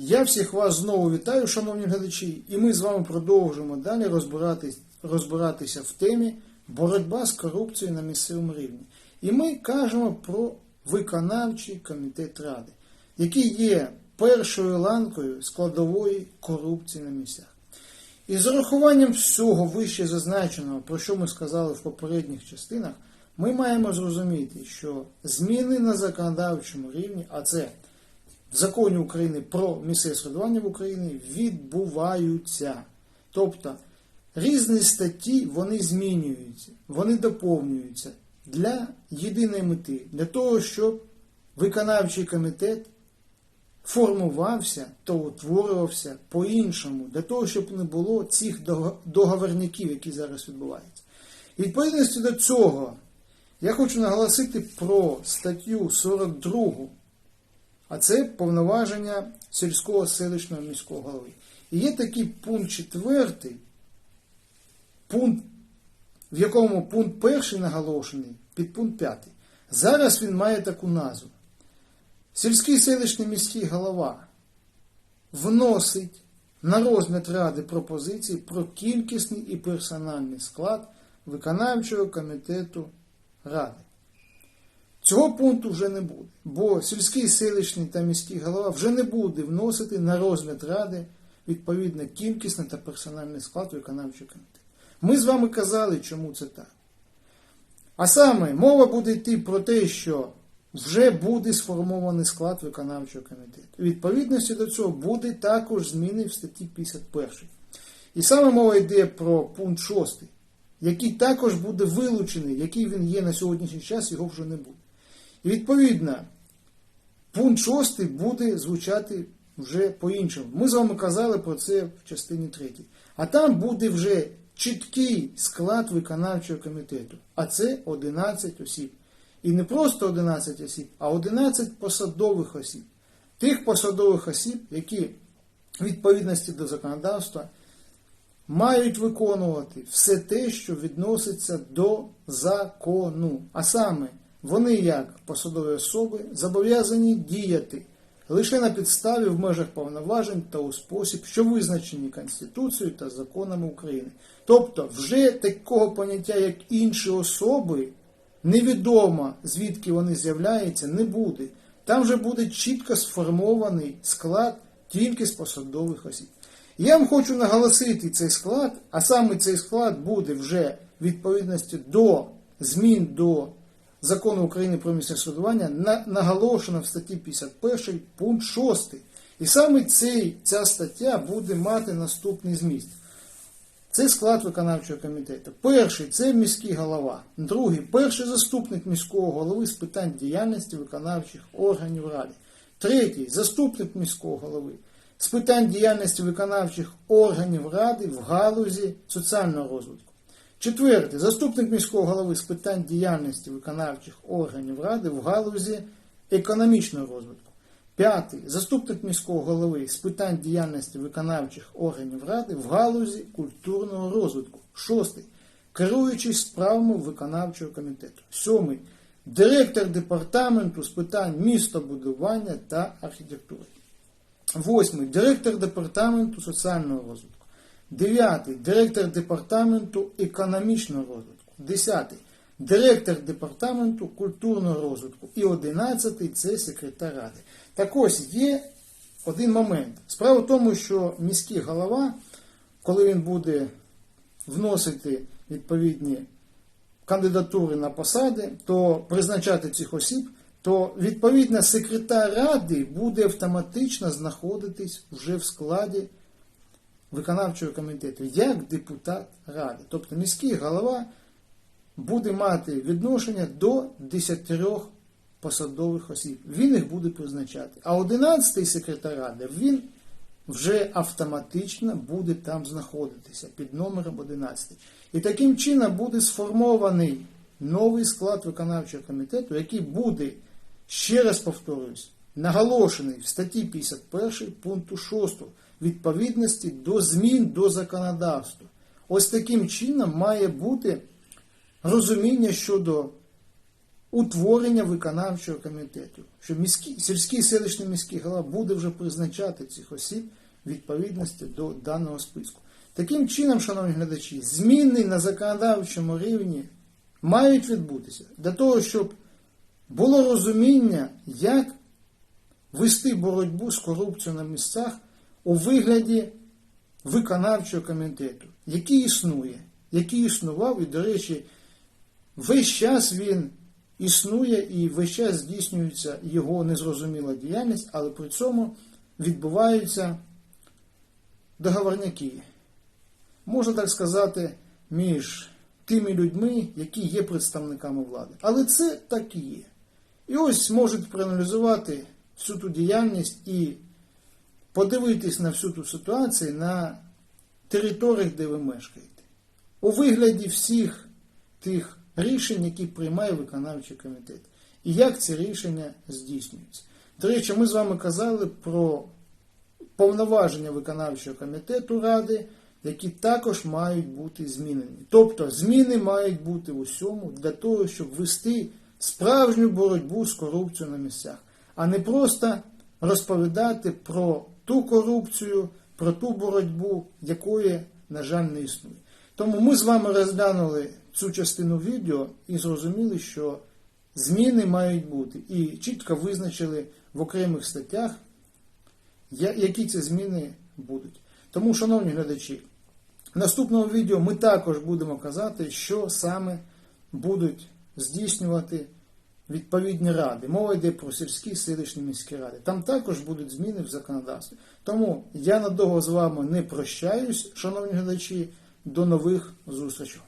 Я всіх вас знову вітаю, шановні глядачі, і ми з вами продовжуємо далі розбиратись, розбиратися в темі боротьба з корупцією на місцевому рівні. І ми кажемо про виконавчий комітет ради, який є першою ланкою складової корупції на місцях. І з урахуванням всього вище зазначеного, про що ми сказали в попередніх частинах, ми маємо зрозуміти, що зміни на законодавчому рівні, а це в законі України про місцеве самоврядування в Україні, відбуваються. Тобто різні статті вони змінюються, вони доповнюються для єдиної мети, для того, щоб виконавчий комітет формувався та утворювався по-іншому, для того, щоб не було цих договорників, які зараз відбуваються. Відповідності до цього я хочу наголосити про статтю 42, а це повноваження сільського селищного міського голови. І є такий пункт четвертий, пункт, в якому пункт перший наголошений, під пункт п'ятий. Зараз він має таку назву. Сільський селищний міський голова вносить на розгляд ради пропозиції про кількісний і персональний склад виконавчого комітету ради. Цього пункту вже не буде, бо сільський селищний та міський голова вже не буде вносити на розгляд ради відповідно кількісний та персональний склад виконавчого комітету. Ми з вами казали, чому це так. А саме мова буде йти про те, що вже буде сформований склад виконавчого комітету. У відповідності до цього буде також зміни в статті 51. І саме мова йде про пункт 6, який також буде вилучений, який він є на сьогоднішній час, його вже не буде. І відповідно, пункт 6 буде звучати вже по-іншому. Ми з вами казали про це в частині 3. А там буде вже чіткий склад виконавчого комітету, а це 11 осіб. І не просто 11 осіб, а 11 посадових осіб. Тих посадових осіб, які в відповідності до законодавства мають виконувати все те, що відноситься до закону. А саме, вони, як посадові особи, зобов'язані діяти лише на підставі в межах повноважень та у спосіб, що визначені Конституцією та законами України. Тобто, вже такого поняття, як інші особи, невідомо звідки вони з'являються, не буде. Там вже буде чітко сформований склад тільки з посадових осіб. Я вам хочу наголосити цей склад, а саме цей склад буде вже в відповідності до змін до закону України про місцеве самоврядування наголошено в статті 51 пункт 6. І саме цей, ця стаття буде мати наступний зміст. Це склад виконавчого комітету. Перший це міський голова. Другий перший заступник міського голови з питань діяльності виконавчих органів ради. Третій заступник міського голови з питань діяльності виконавчих органів ради в галузі соціального розвитку. Четвертий заступник міського голови з питань діяльності виконавчих органів ради в галузі економічного розвитку. П'ятий заступник міського голови з питань діяльності виконавчих органів ради в галузі культурного розвитку. Шостий керуючий справами виконавчого комітету. Сьомий директор департаменту з питань містобудування та архітектури. Восьмий директор департаменту соціального розвитку. Дев'ятий директор департаменту економічного розвитку. Десятий директор департаменту культурного розвитку. І одинадцятий це секретар ради. Так ось є один момент. Справа в тому, що міський голова, коли він буде вносити відповідні кандидатури на посади, то призначати цих осіб, то відповідно секретар ради буде автоматично знаходитись вже в складі виконавчого комітету, як депутат ради. Тобто міський голова буде мати відношення до 10 посадових осіб. Він їх буде призначати. А 11-й секретар ради, він вже автоматично буде там знаходитися під номером 11. І таким чином буде сформований новий склад виконавчого комітету, який буде, ще раз повторюсь, наголошений в статті 51 пункту 6 відповідності до змін до законодавства. Ось таким чином має бути розуміння щодо утворення виконавчого комітету, що міський, сільський селищний міський голова буде вже призначати цих осіб відповідності до даного списку. Таким чином, шановні глядачі, зміни на законодавчому рівні мають відбутися для того, щоб було розуміння, як вести боротьбу з корупцією на місцях у вигляді виконавчого комітету, який існує, який існував, і, до речі, весь час він існує і весь час здійснюється його незрозуміла діяльність, але при цьому відбуваються договорняки, можна так сказати, між тими людьми, які є представниками влади. Але це так і є. І ось можуть проаналізувати всю ту діяльність і подивитись на всю ту ситуацію на територіях, де ви мешкаєте, у вигляді всіх тих рішень, які приймає виконавчий комітет, і як ці рішення здійснюються. До речі, ми з вами казали про повноваження виконавчого комітету Ради, які також мають бути змінені. Тобто зміни мають бути в усьому для того, щоб вести справжню боротьбу з корупцією на місцях, а не просто розповідати про ту корупцію, про ту боротьбу, якої, на жаль, не існує. Тому ми з вами розглянули цю частину відео і зрозуміли, що зміни мають бути, і чітко визначили в окремих статтях, які ці зміни будуть. Тому, шановні глядачі, в наступному відео ми також будемо казати, що саме будуть здійснювати відповідні ради. Мова йде про сільські селищні міські ради. Там також будуть зміни в законодавстві. Тому я надовго з вами не прощаюсь, шановні глядачі. До нових зустрічей.